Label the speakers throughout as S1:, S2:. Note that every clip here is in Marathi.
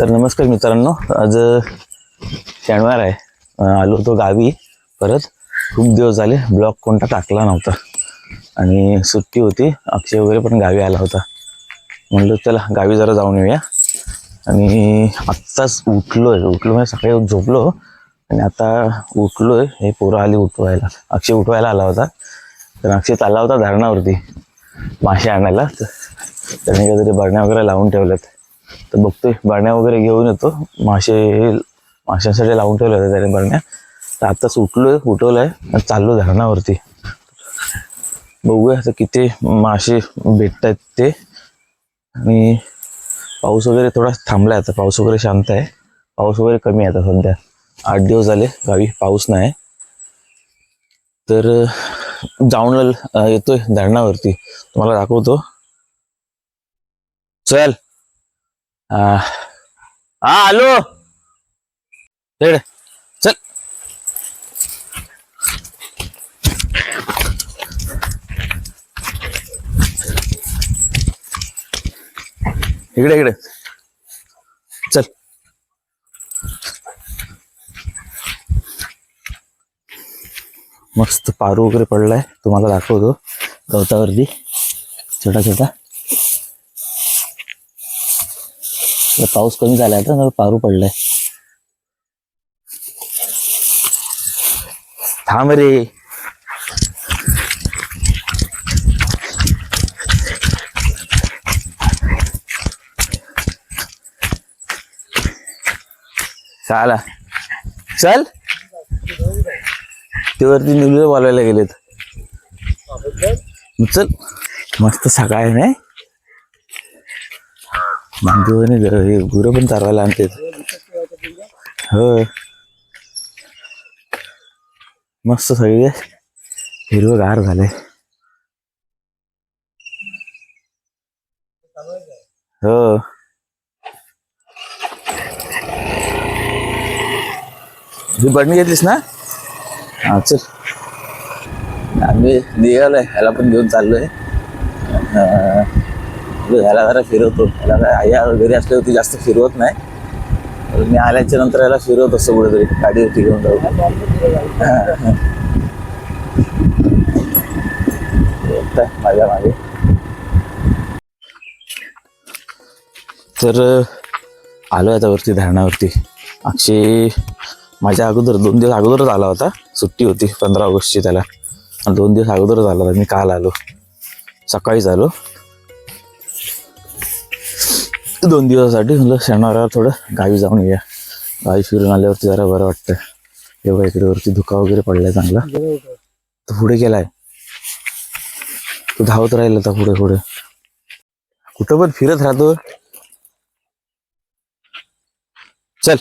S1: तर नमस्कार मित्रांनो आज शनिवार आहे. आलो होतो गावी परत. खूप दिवस झाले ब्लॉक कोणता टाकला नव्हता. आणि सुट्टी होती अक्षय वगैरे पण गावी आला होता. म्हणलं चला गावी जरा जाऊन येऊया. आणि आत्ताच उठलो आहे उठलो म्हणजे सकाळी झोपलो. आणि आता उठलो आहे हे पोरं आली उठवायला. अक्षय उठवायला आला होता. तर अक्षय चालला होता धरणावरती मासे आणायला. तर त्याने काहीतरी बरण्या वगैरे लावून ठेवल्यात. तर बघतोय. बरण्या वगैरे घेऊन येतो. मासे माशांसाठी लावून ठेवले होते त्याने बरण्या. तर आत्ताच उठलोय उठवलंय. आणि चाललो धरणावरती. बघूया आता किती मासे भेटत आहेत ते. आणि पाऊस वगैरे थोडा थांबलाय आता. पाऊस वगैरे शांत आहे. पाऊस वगैरे कमी आहे आता सध्या. आठ दिवस झाले गावी पाऊस नाही. तर जाऊन येतोय धरणावरती. तुम्हाला दाखवतो. चल. हा हा आलो. चल. इकडे इकडे. चल. मस्त पारू वगैरे पडलाय. तुम्हाला दाखवतो गवतावरती. छोटा छोटा तर पाऊस कमी झाला आता तर पारू पडलाय. थांब रे. चाला. चल. ते वरती निवले बोलायला गेलेत. चल. मस्त सकाळ नाही मांजू आणि हे गुरं पण चारवायला आणतात. हो मस्त सगळे हिरवं गार झाले. हो. तू बटणी घेतलीस ना? हा चल. आम्ही निघालोय ह्याला पण घेऊन चाललोय. अं, ह्याला जरा फिरवतो. ह्याला काय आया घरी असल्यावरती जास्त फिरवत नाही. मी आल्याच्यानंतर याला फिरवत असतो कुठेतरी गाडीवरती घेऊन जाऊ. माझ्या मागे. तर आलो आता वरती धरणावरती. अक्षय माझ्या अगोदर दोन दिवस अगोदरच आला होता. सुट्टी होती पंधरा ऑगस्टची त्याला. दोन दिवस अगोदरच आला होता. मी काल आलो. सकाळीच आलो. दोन दिवसासाठी म्हणलं शनिवार थोडं गावी जाऊन येऊया. गावी फिरून आल्यावरती जरा बरं वाटतं. तेव्हा इकडे वरती धुका वगैरे पडलाय चांगला. तो पुढे गेलाय. तो धावत राहिला आता पुढे पुढे. कुठं पण फिरत राहतो. चल.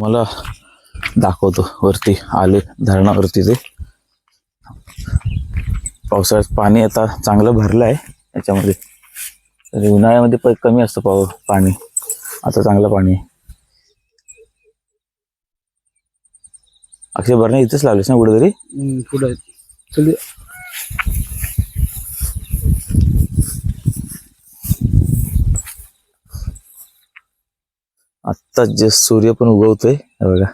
S1: मला दाखवतो वरती आले धरणावरती ते. पावसाळ्यात पाणी आता चांगलं भरलं आहे याच्यामध्ये तरी उन्हाळ्यामध्ये पण कमी असतं पाव पाणी. आता चांगलं पाणी अक्षय भरणे इथेच लावलेस ना कुठेतरी?
S2: पुढे चल
S1: आत्ता जे सूर्य पण उगवतोय बघा.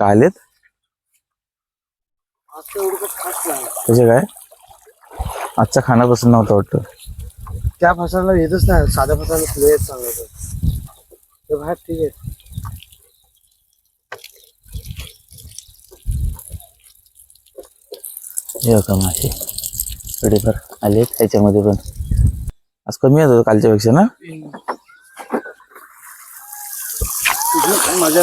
S1: काय आलेत? त्याचे काय? आजचा खाना पसंत नव्हता वाटतं.
S2: त्या फसाला येतच नाही. साध्या फसाला पुढे येत चांगलं ते बाहेर ठीक आहे.
S1: हे बघा मासे थोडेफार आलेत त्याच्यामध्ये पण. आज कमी येतो कालच्या पेक्षा ना?
S2: मजा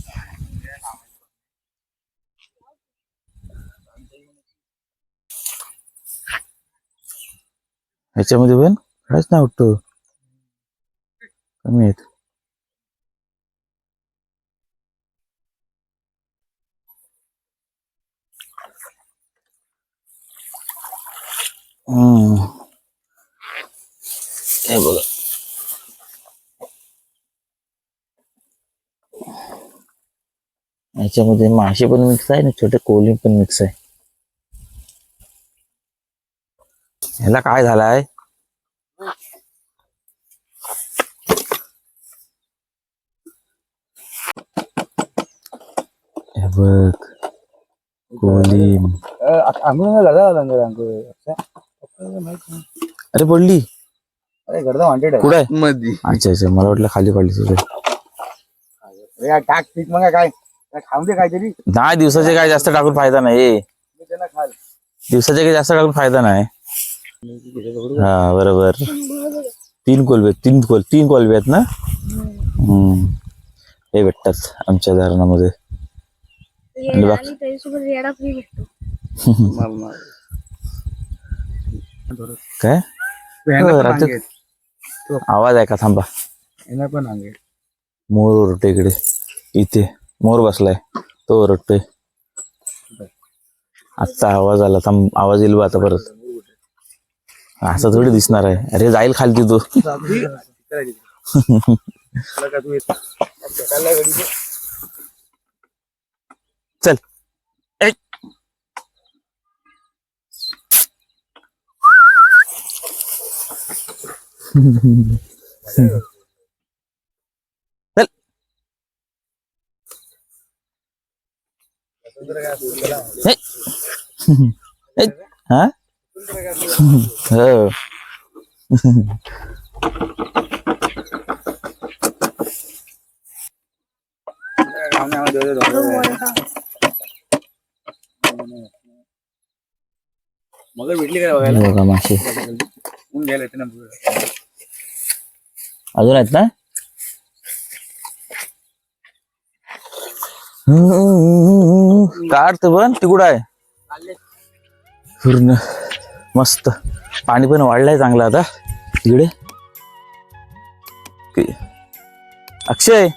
S1: याच्यामध्ये पण काहीच नाही वाटतो कमी आहेत. हम्म. हे बघा. याच्यामध्ये मासे पण मिक्स आहे आणि छोटे कोलिंग पण मिक्स आहे. ह्याला काय झालाय? हे बघ. कोलीम
S2: गडदा
S1: अरे पडली.
S2: अरे गडदा वांटेड
S1: कुठे आहे? अच्छा अच्छा. मला वाटलं खाली पडली तुझे.
S2: टाक पीक मग काय? काय खाऊन दे काहीतरी?
S1: दहा दिवसाचे काय जास्त टाकून फायदा नाही.
S2: मी त्यांना खाल.
S1: दिवसाचे काही जास्त टाकून फायदा नाही. हा बरोबर. तीन कोलबे तीन कोल तीन कोलबे आहेत ना? हम्म. हे भेटतात आमच्या धरणामध्ये. आणि बाकी- काय? हो, आवाज आहे का? थांबा.
S2: यांना पण अंगे
S1: मोर ओरडते इकडे. इथे. मोर बसलाय. तो ओरडतोय. आजचा आवाज आला. थांब आवाज येईल बा आता परत. असं थोडी दिसणार आहे. अरे जाईल खालती तू. चल. चल. हा? हो
S2: मगर भेटली काय बघायला
S1: हे बघा मासे
S2: ऊन घ्यायला येते ना
S1: अजून आहेत ना काढतो पण तिकडं आहे पूर्ण मस्त. पाणी पण वाढलंय चांगलं आता. तिकडे अक्षय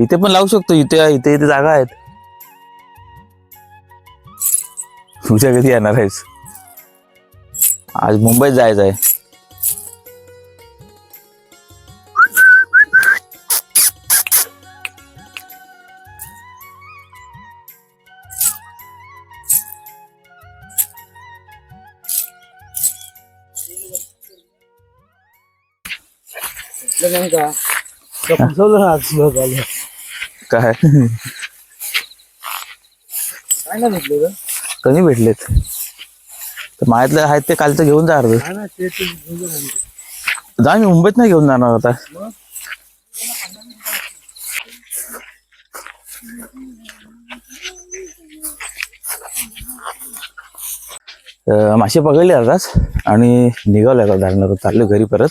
S1: इथे पण लावू शकतो. इथे इथे इथे जागा आहेत. तुझ्या कधी येणार आहेस. आज मुंबईत जायचं आहे काय?
S2: काय नाही भेटलं
S1: कमी भेटलेत? तर माझ्यातले आहेत ते कालचं घेऊन जा अर्ध.
S2: जा म्हणजे.
S1: जा मी मुंबईत नाही घेऊन जाणार आता. मासे पकडले आताच आणि निघाले आता धरणावर. चालले घरी परत.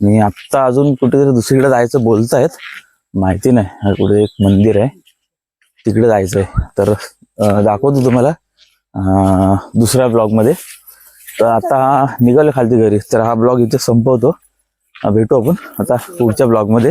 S1: आणि आत्ता अजून कुठेतरी दुसरीकडे जायचं बोलतायत. माहिती नाही. कुठे एक मंदिर आहे. तिकडे आहे तर दाखवतो तुम्हाला. दुसऱ्या ब्लॉगमध्ये. तर आता निघालो खालती घरी. तर हा ब्लॉग इथे संपवतो. भेटू आपण. आता पुढच्या ब्लॉगमध्ये.